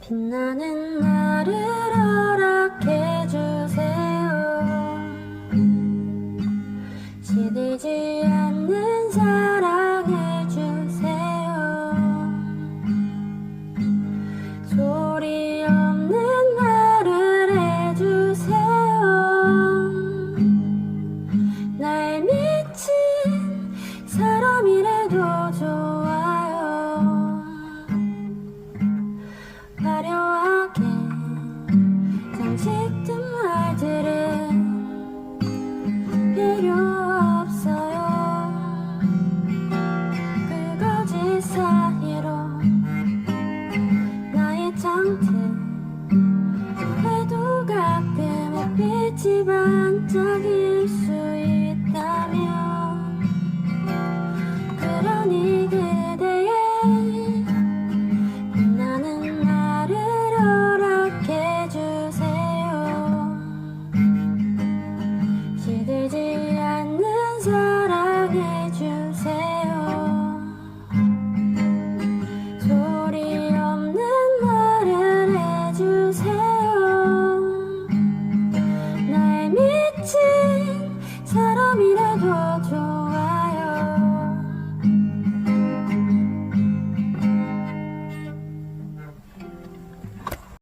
빛나는 나를 허락해주세요. 시들지 않는 조금이라도